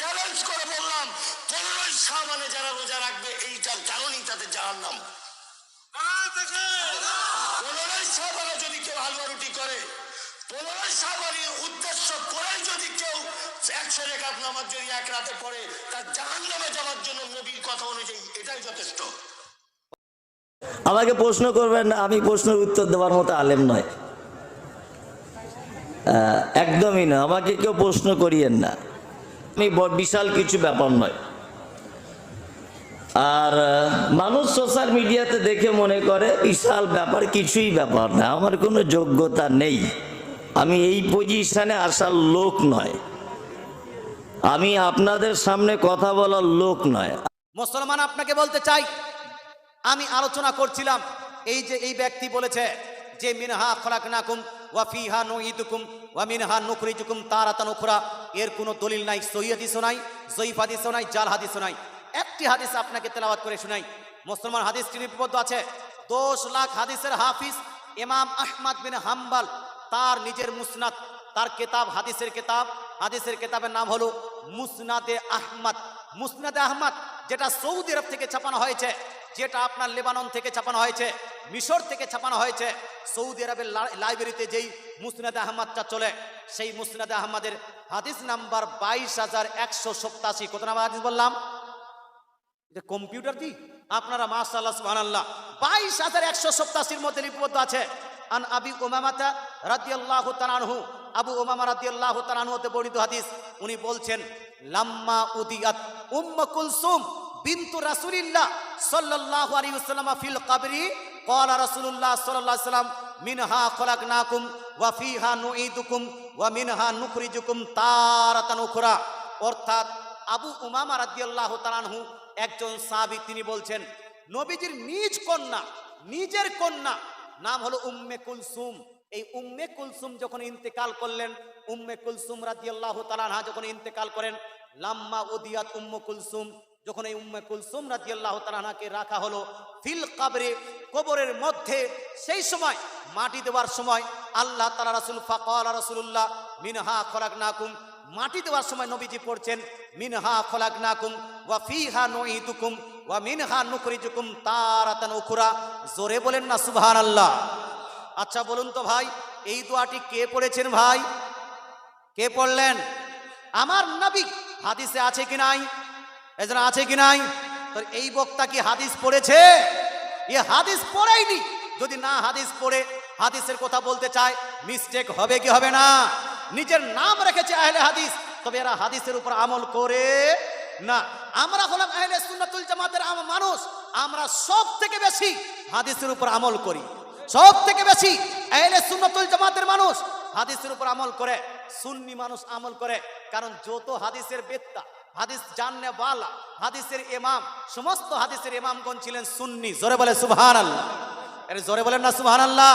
Challenge করে বললাম, পনেরোই যারা রোজা রাখবে তাদের নাম পনেরোই যদি কেউ রুটি করে, পনেরোই করে যদি কেউ যদি এক রাতে পড়ে, তার জন্য নবীর কথা অনুযায়ী এটাই যথেষ্ট। আমাকে প্রশ্ন করবেন, আমি প্রশ্নের উত্তর দেওয়ার মতো আলেম নয়। একদমই না। আমাকে কেউ প্রশ্ন করিয়েন না। আমি বিশাল কিছু ব্যাপার নয়। আর মানুষ সোশ্যাল মিডিয়াতে দেখে মনে করে, বিশাল ব্যাপার, কিছুই ব্যাপার না। আমার কোনো যোগ্যতা নেই। আমি এই পজিশনে আসার লোক নয়। আমি আপনাদের সামনে কথা বলার লোক নয়। মুসলমান আপনাকে বলতে চাই, আমি আলোচনা করছিলাম, এই যে এই ব্যক্তি বলেছে যে, মিনহা খলাকনাকুম ওয়া ফিহা নুইদুকুম ওয়া মিনহা নুখরিজুকুম তারাতান উখরা। এর কোনো দলিল নাই, সহি হাদিসও নাই, জয়ীফ নাই, জাল হাদিসও নাই। একটি হাদিস আপনাকে তেলাওয়াত করে শোনাই। মুসলমান হাদিসটি লিপিবদ্ধ আছে। দশ লাখ হাদিসের হাফিজ ইমাম আহমদ বিন হাম্বাল, তার নিজের মুসনাদ, তার কেতাব, হাদিসের কেতাব। হাদিসের কেতাবের নাম হলো মুসনাদে আহমদ। মুসনাদে আহমদ, যেটা সৌদি আরব থেকে ছাপানো হয়েছে। যেটা আপনার লেবানন থেকে ছাপানো হয়েছে, মিশর থেকে ছাপানো হয়েছে, সৌদি আরবের লাইব্রেরিতে যেই মুসনাদ আহমদটা চলে, সেই মুসনাদ আহমদের হাদিস নাম্বার বাইশ হাজার একশো সপ্তাশি, কত নাম্বার হাদিস বললাম? এটা কম্পিউটার দি আপনারা মাশাআল্লাহ, সুবহানাল্লাহ। বাইশ হাজার একশো সপ্তাশির মধ্যে লিপিবদ্ধ আছে। আন আবি উমামাতা রাদিয়াল্লাহু তাআলা আনহু, আবু উমামা রাদিয়াল্লাহু তাআলা আনহু হতে বর্ণিত হাদিস। উনি বলছেন, লাম্মা উদিয়াত উম্মু কুলসুম। বিন্তু রাসুলিল্লাহ সাল্লাল্লাহু আলাইহি ওয়াসাল্লাম ফিল কবরি ক্বালা রাসূলুল্লাহ সাল্লাল্লাহু আলাইহি সাল্লাম মিনহা খলাকনাকুম নাকুম ওয়াফিহা নুঈদুকুম ওয়া মিনহা নুখরিজুকুম তারাতানুখরা অর্থাৎ আবু উমামা রাদিয়াল্লাহু তাআলাহু একজন সাহাবী, তিনি বলছেন, নবীজির নিজ কন্যা, নিজের কন্যা, নাম হলো উম্মে কুলসুম। এই উম্মে কুলসুম যখন ইন্তেকাল করলেন, উম্মে কুলসুম রাদিয়াল্লাহু তাআলাহা যখন ইন্তেকাল করেন, লাম্মা উদিয়াত উম্মে কুলসুম যখন এই উম্মে কুলসুম রাদিয়াল্লাহু তাআলা আনহাকে রাখা হলো ফিল কাবরে, কবরের মধ্যে, সেই সময়, মাটি দেওয়ার সময়, আল্লাহ তাআলা রাসূল, ফাকাল রাসূলুল্লাহ, মিনহা খলাকনাকুম, মাটি দেওয়ার সময় নবীজি পড়ছেন, মিনহা খলাকনাকুম, ওয়া ফিহা নুঈদুকুম, ওয়া মিনহা নুখরিজুকুম তারাতান উখরা। জোরে বলেন না, সুবহানাল্লাহ। আচ্ছা বলুন তো ভাই, এই দোয়াটি কে পড়েছেন ভাই? কে পড়লেন? আমার নবী, হাদিসে আছে কি নাই? এজন্য আছে কি নাই? তোর এই বক্তা কি হাদিস পড়েছে? এ হাদিস পড়েইনি। যদি না হাদিস পড়ে, হাদিসের কথা বলতে চায় মিস্টেক হবে কি হবে না? নিজের নাম রেখেছে আহলে হাদিস। তবে এরা হাদিসের উপর আমল করে না। আমরা হলাম আহলে সুন্নাতুল জামাতের আম- মানুষ। আমরা সব থেকে বেশি হাদিসের উপর আমল করি। সব থেকে বেশি আহলে সুন্নাতুল জামাতের মানুষ হাদিসের উপর আমল করে। সুন্নি মানুষ আমল করে। কারণ যত হাদিসের বেত্তা হাদিস জাননে বালা হাদিসের ইমাম, সমস্ত হাদিসের ইমামগণ ছিলেন সুন্নি। জোরে বলে সুবহান আল্লাহ জোরে বলেন না সুবহান আল্লাহ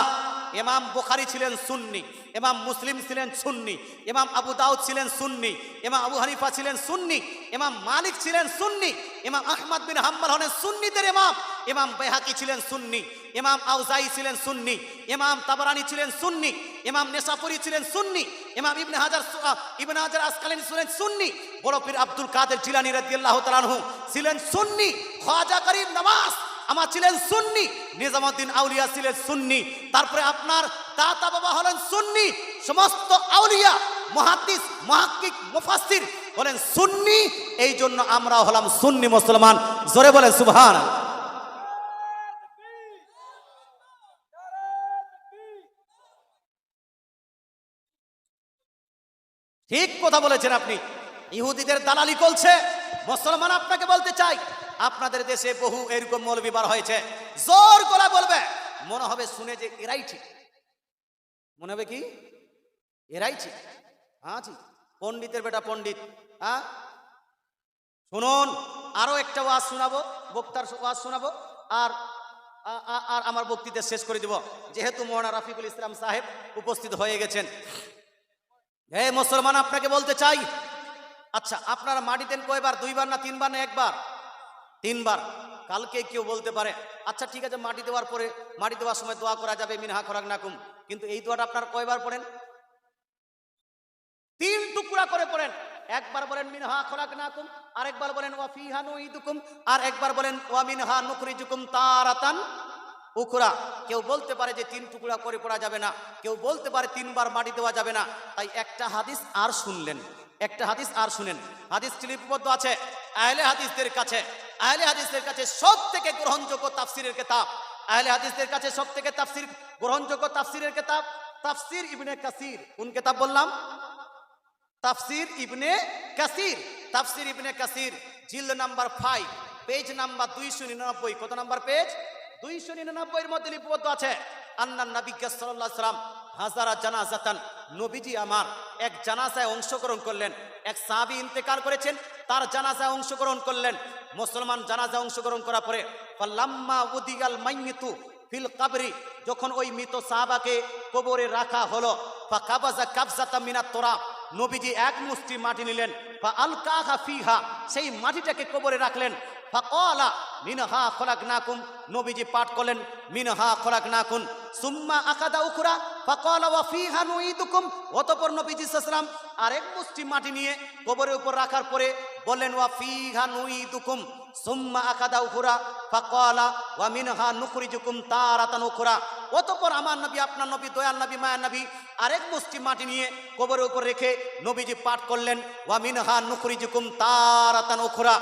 ইমাম বোখারি ছিলেন সুন্নি এমাম মুসলিম ছিলেন সুন্নি এমাম আবু দাউদ ছিলেন সুন্নি ইমাম আবু হানিফা ছিলেন সুন্নি এমাম মালিক ছিলেন সুন্নি এমাম আহমদ বিন হাম্বল হলেন সুন্নিদের ইমাম ইমাম বেহাকি ছিলেন সুন্নি এমাম আউজাই ছিলেন সুন্নি ইমাম তাবারানি ছিলেন সুন্নি ইমাম নেশাপুরি ছিলেন সুন্নি এমাম ইবনে হাজার ইবনে হাজার আসকালানি ছিলেন সুন্নি বড় পীর আব্দুল কাদের জিলানী রাদিয়াল্লাহু তাআলা আনহু ছিলেন সুন্নি খাজা করিম নওয়াজ আমার ছিলেন সুন্নি। নিজামুদ্দিন আউলিয়া ছিলেন সুন্নি। তারপরে আপনার দাতা বাবা হলেন সুন্নি। সমস্ত আউলিয়া, মুহাদ্দিস, মুহাক্কিক, মুফাসসির হলেন সুন্নি। এই জন্য আমরা হলাম সুন্নি মুসলমান। জোরে বলেন সুবহান ঠিক কথা বলেছেন আপনি। ইহুদিদের দালালি চলছে। মুসলমান আপনাকে বলতে চাই আপনাদের দেশে বহু এরকম মৌলবি বার হয়েছে। জোর গলা বলবে। মনে হবে শুনে যে এরাই ঠিক। মনে হবে কি? এরাই ঠিক। হ্যাঁ ঠিক। পণ্ডিতের বেটা পণ্ডিত। হ্যাঁ? শুনুন, আরও একটা ওয়াজ শোনাবো, বক্তার ওয়াজ শোনাবো, আর আর আমার বক্তৃতা শেষ করে দিব। যেহেতু মৌলানা রাফিকুল ইসলাম সাহেব উপস্থিত হয়ে গেছেন। হে মুসলমান, আপনাকে বলতে চাই। আচ্ছা আপনারা মাটি দেন কয়বার? দুইবার না তিনবার না একবার? তিনবার। কালকে কেউ বলতে পারে আচ্ছা ঠিক আছে, মাটি দেওয়ার পরে, মাটি দেওয়ার সময় দোয়া করা যাবে, মিনহা খরাক নাকুম। কিন্তু এই দোয়াটা আপনার কয়বার পড়েন? তিন টুকরা করে পড়েন। একবার বলেন, মিনহা খলাকনাকুম আরেকবার বলেন, ওয়া ফিহা নুইদুকুম আর একবার বলেন, ওয়া মিনহা নুখরিজুকুম তারাতান। উখরা। কেউ বলতে পারে যে তিন টুকরা করে পড়া যাবে না। কেউ বলতে পারে তিনবার মাটি দেওয়া যাবে না। তাই একটা হাদিস আর শুনলেন। একটা হাদিস আর শুনেন। হাদিস লিপিবদ্ধ আছে? আহলে হাদিসদের কাছে। আহলে হাদিসদের কাছে সব থেকে গ্রহণযোগ্য তাফসিরের কিতাব। আহলে হাদিসদের কাছে সব থেকে তাফসির, গ্রহণযোগ্য তাফসিরের কিতাব তাফসির ইবনে কাসির। কোন কিতাব বললাম? তাফসির ইবনে কাসির। তাফসির ইবনে কাসির জিল নাম্বার ফাইভ পেজ নাম্বার দুইশো নিরানব্বই। কত নাম্বার পেজ? দুইশো নিরানব্বইয়ের মধ্যে লিপিবদ্ধ আছে। আন্না নবিজ্ঞা সাল্লাহ সাল্লাম হাজারা জানাজাতান নবীজি আমার এক জানাজায় অংশগ্রহণ করলেন। এক সাহাবী ইন্তেকাল করেছেন, তার জানাজায় অংশগ্রহণ করলেন। মুসলমান জানাজায় অংশগ্রহণ করার পরে, ফাল্লাম্মা উদিগাল মাইমিতু ফিল কাবরি, যখন ওই মৃত সাহাবাকে কবরে রাখা হলো ফা কাবাজা কাবজাতা মিনাত তোরা, নবীজি এক মুষ্টি মাটি নিলেন ফা আলকাহা ফিহা, সেই মাটিটাকে কবরে রাখলেন। ফা কলা মিনহা খলাকনাকুম। নবীজি পাঠ করলেন, মিনহা খলাকনাকুন সুম্মা আকাদা উখরা ফা কলা ওয়া ফিহা নুইদুকুম অতঃপর নবীজি সাল্লাম আরেক মুষ্টি মাটি নিয়ে কবরের উপর রাখার পরে বললেন, ওয়া ফিহা নুইদুকুম সুম্মা আকাদা উখরা, ফাকালা ওয়া মিনহা নুখরিজুকুম তারাতান উখরা। অতঃপর আমার নবী, আপনার নবী, দয়াল নবী মায়ার নবী আরেক মুষ্টি মাটি নিয়ে কবরের উপর রেখে নবীজি পাঠ করলেন, ওয়া মিনহা নুখরিজুকুম তারাতান উখরা।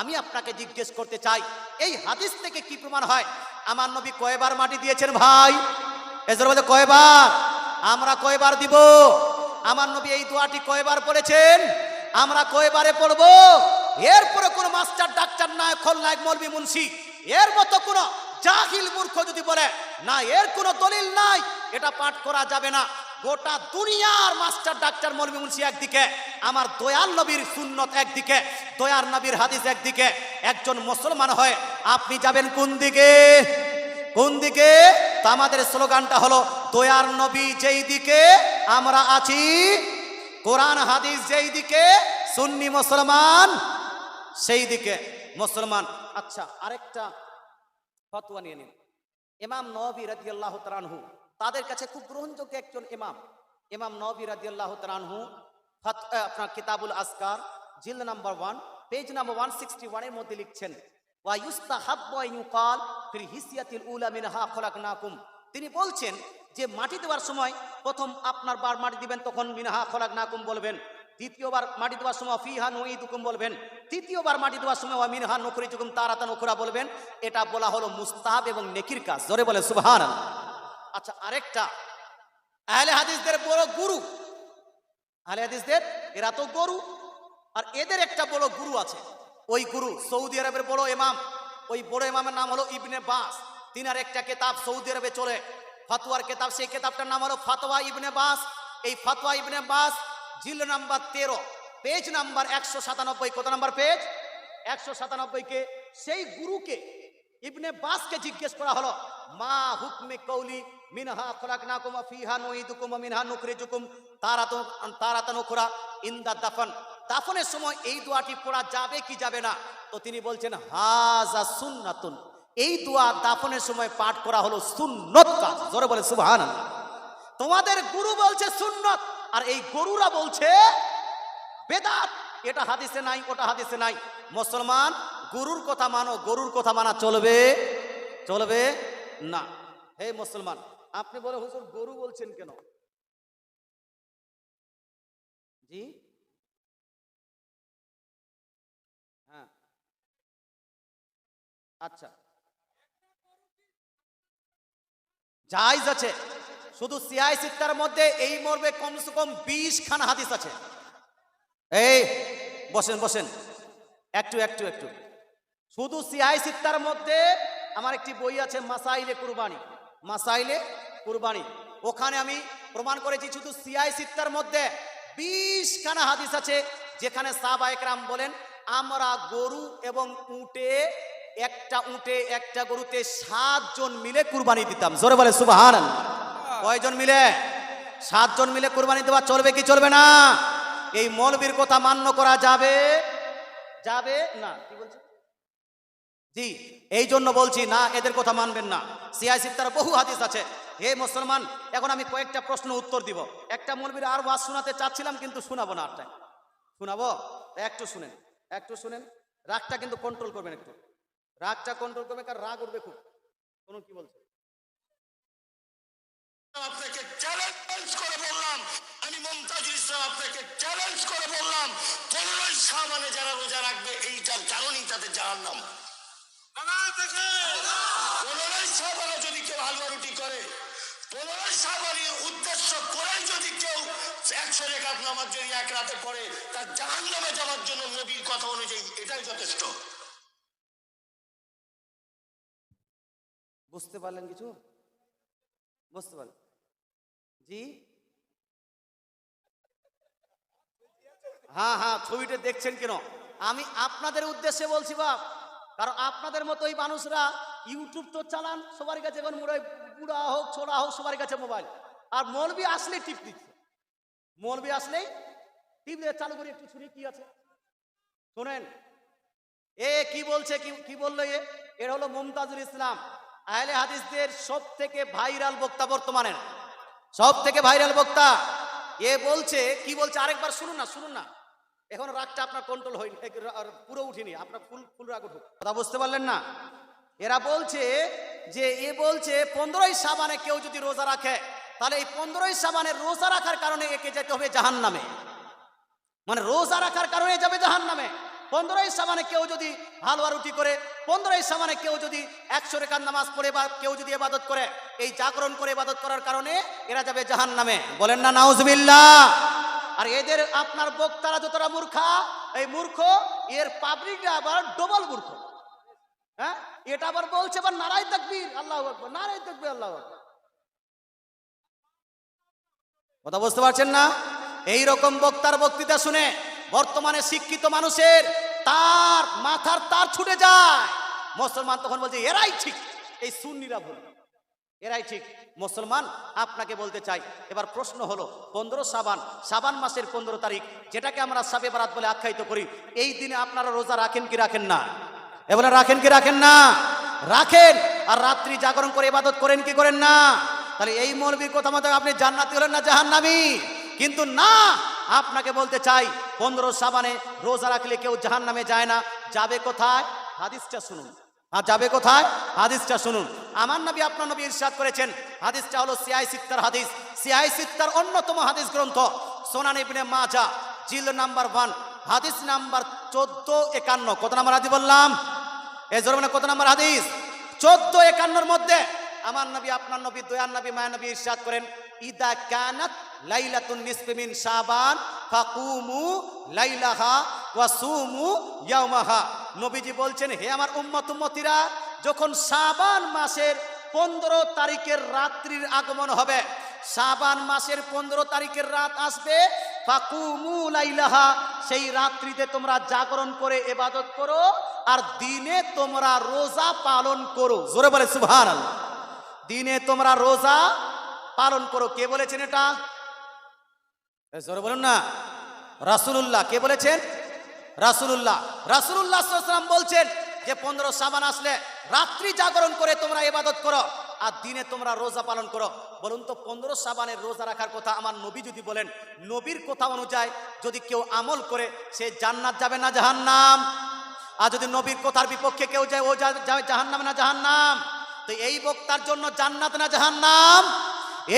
আমি আপনাকে জিজ্ঞেস করতে চাই, এই হাদিস থেকে কি প্রমাণ হয়? আমার নবী কয়বার মাটি দিয়েছেন ভাই? এজর কয়বার? আমরা কয়বার দিব? আমার নবী এই দোয়াটি কয়বার পড়েছেন? আমরা কয়বারে পড়ব? এরপরে কোন মাস্টার, ডাক্তার, নায়ক, খলনায়ক, মলবি, মুন্সি, এর মতো কোন জাহিল মূর্খ যদি বলে, না, এর কোনো দলিল নাই, এটা পাঠ করা যাবে না। গোটা দুনিয়ার মাস্টার ডাক্তার মলবি মুন্সি একদিকে, আমার দয়াল নবীর সুন্নত একদিকে, দয়ার নবীর হাদিস একদিকে। একজন মুসলমান হয় আপনি যাবেন কোন দিকে? কোন দিকে? আমাদের স্লোগানটা হলো, দয়ার নবী যেই দিকে আমরা আছি, কোরআন, হাদিস যেই দিকে, সুন্নি মুসলমান সেই দিকে। মুসলমান আচ্ছা আরেকটা ফতোয়া নিয়ে নিন। ইমাম নবী রাদিয়াল্লাহু তাআলাহু তাদের কাছে খুব গ্রহণযোগ্য একজন ইমাম। ইমাম নবী রাদিয়াল্লাহু তাআলাহু ফত আপনার কিতাবুল আসকার জিল number one, page number one sixty ওয়ানের মধ্যে লিখছেন তিনি বলছেন যে মাটি দেওয়ার সময় প্রথম আপনার বার মাটি দিবেন, তখন মিনহা খলাকনাকুম বলবেন। দ্বিতীয়বার মাটি দেওয়ার সময় ফিহা নুইদুকুম বলবেন। তৃতীয়বার মাটি দেওয়ার সময় মিনহা নুখরিজুকুম তারাতা নুখরা বলবেন। এটা বলা হলো মুস্তাহাব এবং নেকির কাজ। জোরে বলে সুবহানাল্লাহ। আচ্ছা আরেকটা। আহলে হাদিসদের বড় গুরু। আহলে হাদিসদের, এরা তো গরু। আর এদের একটা বড় গুরু আছে। ওই গুরু সৌদি আরবের বড় ইমাম। ওই বড় ইমামের নাম হলো ইবনে বাস। তিনার একটা কেতাব সৌদি আরবে চলে। ফাতোয়ার কেতাব, সেই কেতাবটার নাম হলো ফাতোয়া ইবনে বাস। এই ফাতোয়া ইবনে বাস জিল নাম্বার তেরো, পেজ নাম্বার একশো সাতানব্বই। কত নাম্বার পেজ? একশো সাতানব্বইকে সেই গুরুকে ইবনে বাসকে জিজ্ঞেস করা হলো, মা হুকমে কৌলি মিনহা খলাকনাকুম ওয়া ফিহা ওয়া মিনহা নুখরিজুকুম। তারাতুন তারাতান উখরা ইনদা দাফন। দাফনের সময় এই দোয়াটি পড়া যাবে কি যাবে না? তো তিনি বলছেন হাজা সুন্নাতুন। এই দোয়া দাফনের সময় পাঠ করা হলো সুন্নত কাজ। জোরে বলে সুবহানাল্লাহ। তোমাদের গুরু বলছে সুন্নত, আর এই গরুরা বলছে বেদাত। এটা হাদিসে নাই, ওটা হাদিসে নাই। মুসলমান, গুরুর কথা মানো, গরুর কথা মানা চলবে? চলবে? না। হে মুসলমান আপনি বলে হুজুর গরু বলছেন কেন? জি? হ্যাঁ। আচ্ছা। জায়জ আছে। শুধু সিআই সিত্তার মধ্যে এই মর্মে কমসে কম বিশ খান হাদিস আছে। এই, বসেন বসেন। একটু একটু একটু। শুধু সিআই সিত্তার মধ্যে আমার একটি বই আছে মাসাইলে কুরবানি। মাসাইলে কুরবানি। ওখানে আমি প্রমাণ করেছি শুধু সিয়াই সিত্তার মধ্যে বিশ খানা হাদিস আছে যেখানে সাহবা একরাম বলেন আমরা গরু এবং উটে একটা উটে একটা গরুতে সাতজন মিলে কুরবানি দিতাম। জোরে বলে সুবাহান কয়জন মিলে? সাতজন মিলে কুরবানি দেওয়া চলবে কি চলবে না? এই মলবির কথা মান্য করা যাবে? যাবে না কি বলছে? জি এই জন্য বলছি, না, এদের কথা মানবেন না। সিয়াই সিত্তার বহু হাদিস আছে। হে মুসলমান, এখন আমি কয়েকটা প্রশ্ন উত্তর দিব। একটা মৌলবীর আর ওয়াজ শোনাতে চাচ্ছিলাম, কিন্তু শোনাবো না আর শোনাবো? একটু শুনেন একটু শুনেন। রাগটা কিন্তু কন্ট্রোল করবেন একটু। রাগটা কন্ট্রোল করবে কারণ রাগ উঠবে খুব। শুনুন কি বলছে। আপনাকে চ্যালেঞ্জ করে বললাম। আমি মমতাজুল ইসলাম আপনাকে চ্যালেঞ্জ করে বললাম। পনেরোই সাবানে যারা রোজা রাখবে, এইটার কারণেই তাদের জাহার নাম পনেরোই সাবানে যদি কেউ হালুয়া রুটি করে পনেরোই সাবানে উদ্দেশ্য করেই যদি কেউ একশো রেখাত নামাজ যদি এক রাতে পড়ে তার জাহান নামে যাওয়ার জন্য নবীর কথা অনুযায়ী এটাই যথেষ্ট। বুঝতে পারলেন কিছু? বুঝতে পারলেন। জি? হ্যাঁ হ্যাঁ ছবিটা দেখছেন কেন? আমি আপনাদের উদ্দেশ্যে বলছি বাপ কারণ আপনাদের মতো এই মানুষরা ইউটিউব তো চালান, সবার কাছে এখন মুড়াই, বুড়া হোক, ছোড়া হোক, সবার কাছে মোবাইল। আর মলবি আসলেই টিপ দিচ্ছে। মলবি আসলেই টিপ দিয়ে চালু করে, একটু শুনি কি আছে। শোনেন, এ কি বলছে, কি কি বলল এ? এর হলো মুমতাজুল ইসলাম। আহলে হাদিসদের সব থেকে ভাইরাল বক্তা বর্তমানে সব থেকে ভাইরাল বক্তা। এ বলছে, কি বলছে? আরেকবার শুনুন না শুনুন না। এখন রাগটা আপনার কন্ট্রোল হয়নি পুরো উঠিনি, আপনার ফুল ফুল রাগ উঠুক। কথা বুঝতে পারলেন না? এরা বলছে যে, এ বলছে, পনেরোই সাবানে কেউ যদি রোজা রাখে, তাহলে এই পনেরোই সাবানে রোজা রাখার কারণে একে যেতে হবে জাহান নামে মানে রোজা রাখার কারণে যাবে জাহান নামে পনেরোই সামানে কেউ যদি হালুয়া রুটি করে, পনেরোই সামানে কেউ যদি একশো রেখার নামাজ পড়ে বা কেউ যদি এবাদত করে, এই জাগরণ করে এবাদত করার কারণে এরা যাবে জাহান নামে বলেন না নাউজবিল্লা আর এদের আপনার বক্তারা যতটা মূর্খা, এই মূর্খ, এর পাবলিকরা আবার ডবল মূর্খ। হ্যাঁ? এটা আবার বলছে আবার নারাই তাকবীর, আল্লাহ নারাই তাকবীর, আল্লাহ কথা বুঝতে পারছেন না? এই রকম বক্তার বক্তৃতা শুনে বর্তমানে শিক্ষিত মানুষের তার মাথার তার ছুটে যায়। মুসলমান তখন বলছে, এরাই ঠিক, এই সুন্নিরা ভুল। এরাই ঠিক। মুসলমান, আপনাকে বলতে চাই, এবার প্রশ্ন হলো, পনেরো সাবান সাবান মাসের পনেরো তারিখ, যেটাকে আমরা সাবে বারাত বলে আখ্যায়িত করি, এই দিনে আপনারা রোজা রাখেন কি রাখেন না? এবারে রাখেন কি রাখেন না? রাখেন, আর রাত্রি জাগরণ করে ইবাদত করেন কি করেন না? তাহলে এই মৌলবীর কথা মতো আপনি জান্নাতি হলেন না জাহান্নামী? কিন্তু না, আপনাকে বলতে চাই, পনেরো সাবানে রোজা রাখলে কেউ জাহান নামে যায় না। যাবে কোথায়? হাদিসটা শুনুন। আর যাবে কোথায়? হাদিসটা শুনুন। আমার নবী আপনার নবী ইরশাদ করেছেন। হাদিসটা হলো সিয়াই সিত্তার হাদিস। সিয়াই সিত্তার অন্যতম হাদিস গ্রন্থ সোনান ইবনে মাজা, জিল নাম্বার ওয়ান, হাদিস নাম্বার চোদ্দ একান্ন। কত নাম্বার হাদিস বললাম? এই জোর মানে কত নাম্বার হাদিস? চোদ্দ একান্নর মধ্যে আমার নবী, আপনার নবী দয়ান নবী, মায়া নবী ইরশাদ করেন। ইদা কানাত লাইলাতুন নিসফি মিন শাবান ফাকুমু লাইলাহা ওয়া সুমু ইয়াউমাহা নবীজি বলছেন, হে আমার উম্মত উম্মতিরা, যখন শাবান মাসের পনেরো তারিখের রাত্রির আগমন হবে, শাবান মাসের পনেরো তারিখের রাত আসবে, ফাকুমু লাইলাহা, সেই রাত্রিতে তোমরা জাগরণ করে এবাদত করো আর দিনে তোমরা রোজা পালন করো। জোরে বলে, সুবহানাল্লাহ। দিনে তোমরা রোজা পালন করো, কে বলেছেন এটা? জোরে বলুন না। রাসুলুল্লাহ, কে বলেছেন? রাসুলুল্লাহ। সাল্লাম বলছেন যে, পনেরো সাবান আসলে রাত্রি জাগরণ করে তোমরা এবাদত করো আর দিনে তোমরা রোজা পালন করো। বলুন তো, পনেরো সাবানের রোজা রাখার কথা আমার নবী যদি বলেন, নবীর কথা অনুযায়ী যদি কেউ আমল করে, সে জান্নাত যাবে না জাহান্নাম? আর যদি নবীর কথার বিপক্ষে কেউ যায়, ও যাবে জাহান্নাম না জাহান্নাম? তো এই বক্তার জন্য জান্নাত না জাহান্নাম?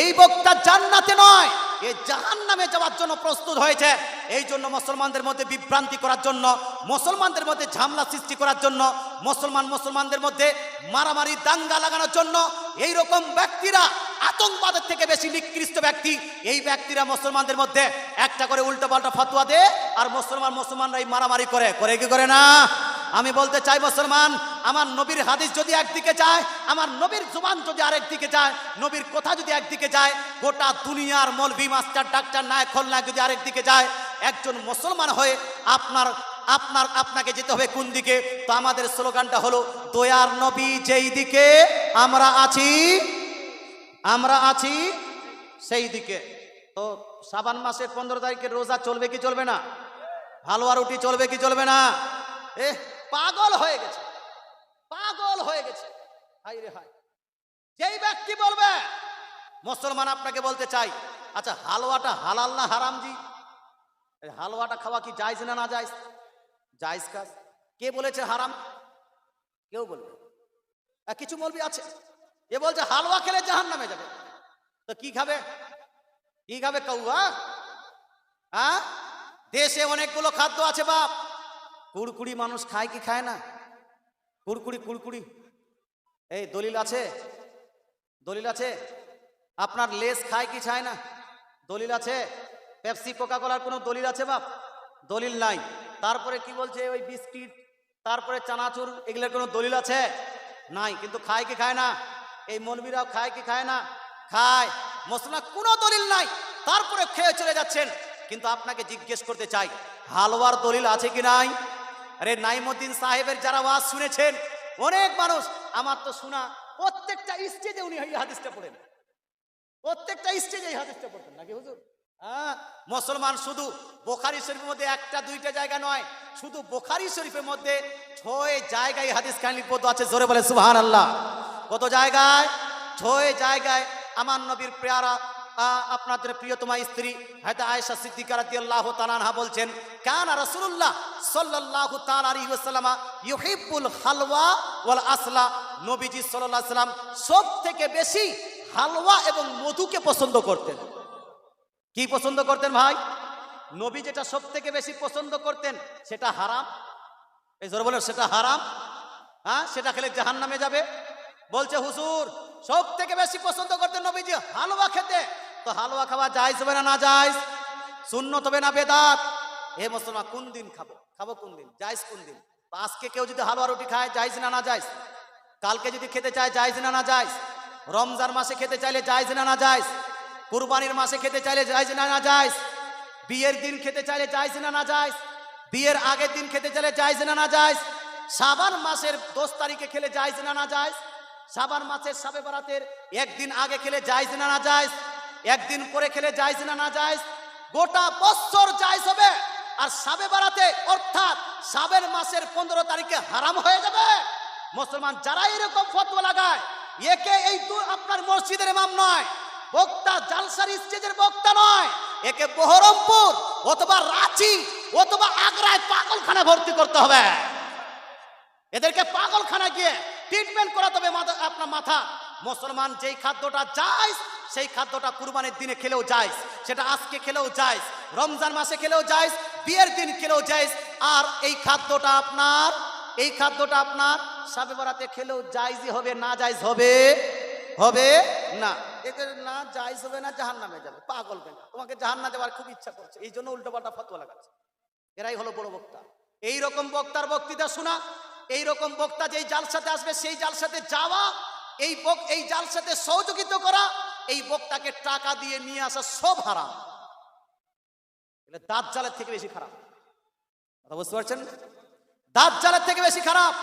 এই বক্তা জান্নাতে নয়, এ জাহান্নামে যাওয়ার জন্য প্রস্তুত হয়েছে। এই জন্য মুসলমানদের মধ্যে বিভ্রান্তি করার জন্য, মুসলমানদের মধ্যে ঝামলা সৃষ্টি করার জন্য, মুসলমান মুসলমানদের মধ্যে মারামারি, দাঙ্গা লাগানোর জন্য এই রকম ব্যক্তিরা, আতঙ্কবাদের থেকে বেশি নিকৃষ্ট ব্যক্তি, এই ব্যক্তিরা মুসলমানদের মধ্যে একটা করে উল্টো পাল্টা ফতোয়া দেয়, আর মুসলমান মুসলমানরা এই মারামারি করে। করে কি করে না? আমি বলতে চাই, মুসলমান, আমার নবীর হাদিস যদি একদিকে যায়, আমার নবীর জুবান যদি আরেক দিকে যায়, নবীর কথা যদি একদিকে যায়, গোটা দুনিয়ার মলবি মাস্টার, ডাক্তার, নায়ক খলনায়ক যদি আরেক দিকে যায়, একজন মুসলমান হয়ে আপনার আপনার, আপনাকে যেতে হবে কোন দিকে? তো আমাদের স্লোগানটা হলো, দয়ার নবী যেই দিকে আমরা আছি আমরা আছি সেই দিকে। তো সাবান মাসের পনেরো তারিখের রোজা চলবে কি চলবে না? হালুয়া রুটি চলবে কি চলবে না? এ পাগল হয়ে গেছে। পাগল হয়ে গেছে। হাই রে হাই যেই ব্যক্তি বলবে, মুসলমান আপনাকে বলতে চাই আচ্ছা হালুয়াটা হালাল না হারাম জি? এই হালুয়াটা খাওয়া কি জায়জ না না জায়জ? জায়জ কাজ? কে বলেছে হারাম? কেউ বলবে। কিছু বলবি আছে। এ বলছে হালুয়া খেলে জাহান নামে যাবে। তো কি খাবে? কি খাবে কৌয়া? হ্যাঁ দেশে অনেকগুলো খাদ্য আছে বাপ। কুড়কুড়ি মানুষ খায় কি খায় না? কুড়কুড়ি কুড়কুড়ি। এই, দলিল আছে? দলিল আছে? আপনার লেস খায় কি খায় না? দলিল আছে? পেপসি কোকা কোলার কোনো দলিল আছে বাপ? দলিল নাই। তারপরে কি বলছে? ওই বিস্কিট, তারপরে চানাচুর, এগুলোর কোনো দলিল আছে? নাই। কিন্তু খায় কি খায় না? এই মলবিরাও খায় কি খায় না? খায়। মশলা কোনো দলিল নাই। তারপরে খেয়ে চলে যাচ্ছেন। কিন্তু আপনাকে জিজ্ঞেস করতে চাই হালুয়ার দলিল আছে কি নাই? আরে নাইমুদ্দিন সাহেবের যারা ওয়াজ শুনেছেন, অনেক মানুষ, আমার তো শোনা, প্রত্যেকটা স্টেজে উনি এই হাদিসটা পড়েন। প্রত্যেকটা স্টেজে এই হাদিসটা পড়তেন নাকি হুজুর? হ্যাঁ মুসলমান শুধু বোখারি শরীফের মধ্যে একটা, দুইটা জায়গা নয়, শুধু বোখারি শরীফের মধ্যে ছয় জায়গায় হাদিস কাহিনী পদ আছে, জোরে বলে সুবহান আল্লাহ কত জায়গায়? ছয় জায়গায় আমার নবীর পেয়ারা আপনাদের প্রিয়তমা স্ত্রী হয়তো আয়েশা সিদ্দিকা রাদিয়াল্লাহু তাআলা বলছেন, কানা তাআলা আলাইহি ওয়াসাল্লাম ইউহিব্বুল হালওয়া ওয়াল আসলা। নবীজি আলাইহি সাল্লাম সব থেকে বেশি হালওয়া এবং মধুকে পছন্দ করতেন। কি পছন্দ করতেন ভাই? নবী যেটা সব থেকে বেশি পছন্দ করতেন সেটা হারাম। এই জোর বলেন, সেটা হারাম। হ্যাঁ সেটা খেলে জাহান নামে যাবে। বলছে হুসুর সব থেকে বেশি পছন্দ করতেন নবীজি হালুয়া খেতে। তো হালুয়া খাওয়া যায় হবে না না যায় শূন্য তবে না বেদাত? হে মুসলমান, কোন দিন খাব? খাব কোন দিন? যাইস কোন দিন? আজকে কেউ যদি হালুয়া রুটি খায় যাইজ না না যাইস কালকে যদি খেতে চায় যাইজ না না যাইস রমজান মাসে খেতে চাইলে যাইজ না না যাইস কুরবানির মাসে খেতে চাইলে যাইজ না না যাইস বিয়ের দিন খেতে চাইলে যাইজ না না যাইস বিয়ের আগের দিন খেতে চাইলে যাইজ না না যাইস সাবান মাসের দশ তারিখে খেলে যাইজ না না যাইস সাবান মাসের সাবে বারাতের একদিন আগে খেলে যাইজ না না যাইস একদিন পরে খেলে যাইজ না না যাইস গোটা বছর যাইজ হবে। আর সাবে বারাতে অর্থাৎ সাবের মাসের পনেরো তারিখে হারাম হয়ে যাবে। মুসলমান যারা এরকম ফতোয়া লাগায়, একে এই আপনার মসজিদের ইমাম নয়, বক্তা জালসার স্টেজের বক্তা নয়, একে বহরমপুর অথবা রাঁচি অথবা আগ্রায় পাগলখানা ভর্তি করতে হবে। এদেরকে পাগলখানা গিয়ে ট্রিটমেন্ট করাতে হবে আপনার মাথা। মুসলমান যেই খাদ্যটা যায় সেই খাদ্যটা কুরবানির দিনে খেলেও যায়, সেটা আজকে খেলেও যায়, রমজান মাসে খেলেও যায়, বিয়ের দিন খেলেও যায়, আর এই খাদ্যটা আপনার এই খাদ্যটা আপনার সাবে বরাতে খেলেও জায়জই হবে, না জায়জ হবে? হবে না। একে না জায়জ হবে না জাহান নামে যাবে। পাগল কেন তোমাকে জাহান না দেওয়ার খুব ইচ্ছা করছে। এই জন্য উল্টোপাল্টা ফতোয়া লাগাচ্ছে। এরাই হলো বড় বক্তা। এই রকম বক্তার বক্তৃতা শোনা এই রকম বক্তা যেই জালসাতে আসবে, সেই জালসাতে যাওয়া, এই বক- এই জালসাতে সহযোগিতা করা, এই বক্তাকে টাকা দিয়ে নিয়ে আসা সব হারাম। দাঁত জালের থেকে বেশি খারাপ। কথা বুঝতে পারছেন? দাঁত জালের থেকে বেশি খারাপ।